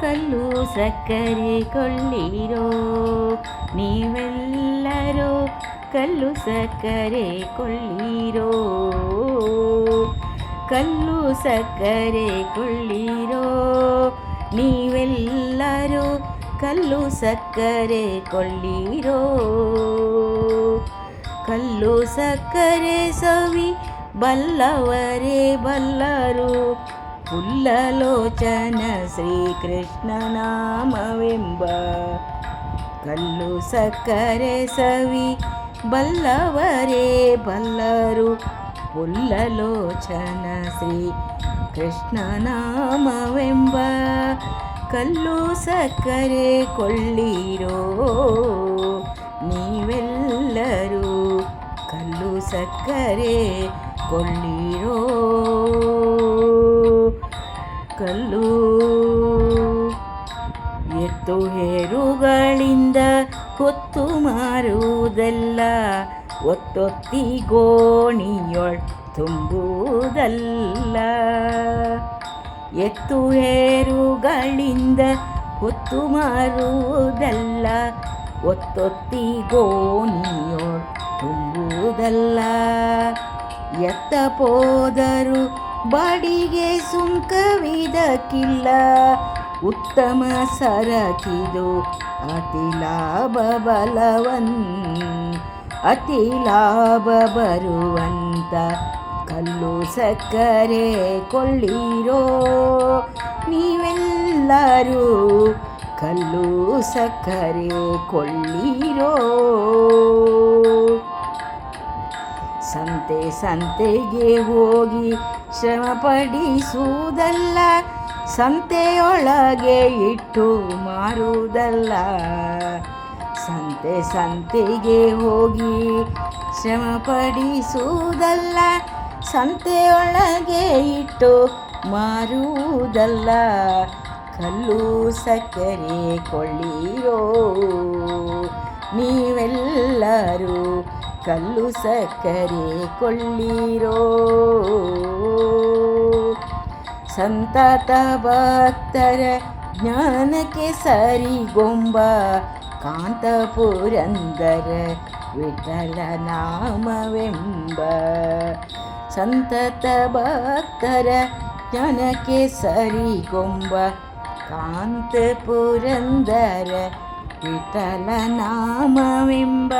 ಕಲ್ಲು ಸಕ್ಕರೆ ಕೊಳ್ಳಿರೋ ನೀವೆಲ್ಲರೂ ಕಲ್ಲು ಸಕ್ಕರೆ ಕೊಳ್ಳಿರೋ ಕಲ್ಲು ಸಕ್ಕರೆ ಕೊಳ್ಳಿರೋ ನೀವೆಲ್ಲರೂ ಕಲ್ಲು ಸಕ್ಕರೆ ಕೊಳ್ಳಿರೋ ಕಲ್ಲು ಸಕ್ಕರೆ ಸವಿ ಬಲ್ಲವರೇ ಬಲ್ಲರು ಪುಲ್ಲಲೋಚನ ಶ್ರೀಕೃಷ್ಣ ನಾಮವೆಂಬ ಕಲ್ಲು ಸಕ್ಕರೆ ಸವಿ ಬಲ್ಲವರೇ ಬಲ್ಲರು ಪುಲ್ಲಲೋಚನ ಶ್ರೀ ಕೃಷ್ಣ ನಾಮವೆಂಬ ಕಲ್ಲು ಸಕ್ಕರೆ ಕೊಳ್ಳಿರೋ ನೀವೆಲ್ಲರೂ ಕಲ್ಲು ಸಕ್ಕರೆ ಕೊಳ್ಳಿರೋ ಕಲ್ಲು. ಎತ್ತು ಹೇರುಗಳಿಂದ ಹೊತ್ತು ಮಾರುವುದಲ್ಲ, ಒತ್ತೊತ್ತಿ ಗೋಣಿಯೊಳ್ ತುಂಬುವುದಲ್ಲ ಎತ್ತು ಹೇರುಗಳಿಂದ ಹೊತ್ತು ಮಾರುವುದಲ್ಲ, ಒತ್ತೊತ್ತಿ ಗೋಣಿಯೊಳ್ ತುಂಬುವುದಲ್ಲ ಎತ್ತ ಪೋದರು ಬಾಡಿಗೆ ಸುಂಕವಿದಕ್ಕಿಲ್ಲ. ಉತ್ತಮ ಸರಕಿದು ಅತಿ ಲಾಭ ಬಲವನ್, ಅತಿ ಲಾಭ ಬರುವಂತ ಕಲ್ಲು ಸಕ್ಕರೆ ಕೊಳ್ಳಿರೋ. ನೀವೆಲ್ಲರೂ ಕಲ್ಲು ಸಕ್ಕರೆ ಕೊಳ್ಳಿರೋ. ಸಂತೆ ಸಂತೆಗೆ ಹೋಗಿ ಶ್ರಮ ಪಡಿಸುವುದಲ್ಲ ಸಂತೆಯೊಳಗೆ ಇಟ್ಟು ಮಾರುವುದಲ್ಲ. ಸಂತೆ ಸಂತೆಗೆ ಹೋಗಿ ಶ್ರಮ ಪಡಿಸುವುದಲ್ಲ ಸಂತೆಯೊಳಗೆ ಇಟ್ಟು ಮಾರುವುದಲ್ಲ. ಕಲ್ಲು ಸಕ್ಕರೆ ಕೊಳ್ಳಿಯೋ ನೀವೆಲ್ಲರೂ ಕಲ್ಲು ಸಕ್ಕರೆ ಕೊಳ್ಳಿರೋ ಸಂತತ ಭಕ್ತರ ಜ್ಞಾನಕ್ಕೆ ಸರಿಗೊಂಬ ಕಾಂತ ಪುರಂದರ ವಿಠಲ ನಾಮವೆಂಬ ಸಂತತ ಭಕ್ತರ ಜ್ಞಾನಕ್ಕೆ ಸರಿಗೊಂಬ ಕಾಂತ ಪುರಂದರ ವಿಠಲ ನಾಮವೆಂಬ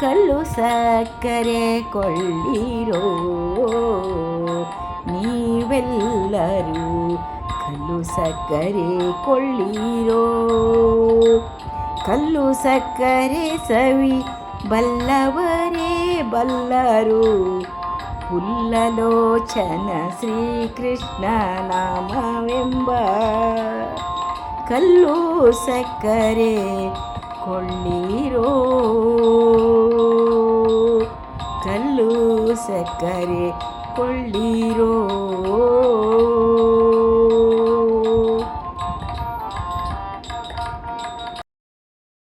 ಕಲ್ಲು ಸಕ್ಕರೆ ಕೊಳ್ಳಿರೋ ನೀವೆಲ್ಲರೂ ಕಲ್ಲು ಸಕ್ಕರೆ ಕೊಳ್ಳಿರೋ ಕಲ್ಲು ಸಕ್ಕರೆ ಸವಿ ಬಲ್ಲವರೇ ಬಲ್ಲರು ಪುಲ್ಲಲೋಚನ ಶ್ರೀಕೃಷ್ಣ ನಾಮವೆಂಬ ಕಲ್ಲು ಸಕ್ಕರೆ ಕೊಳ್ಳಿರೋ சக்கரே கொள்ளீரோ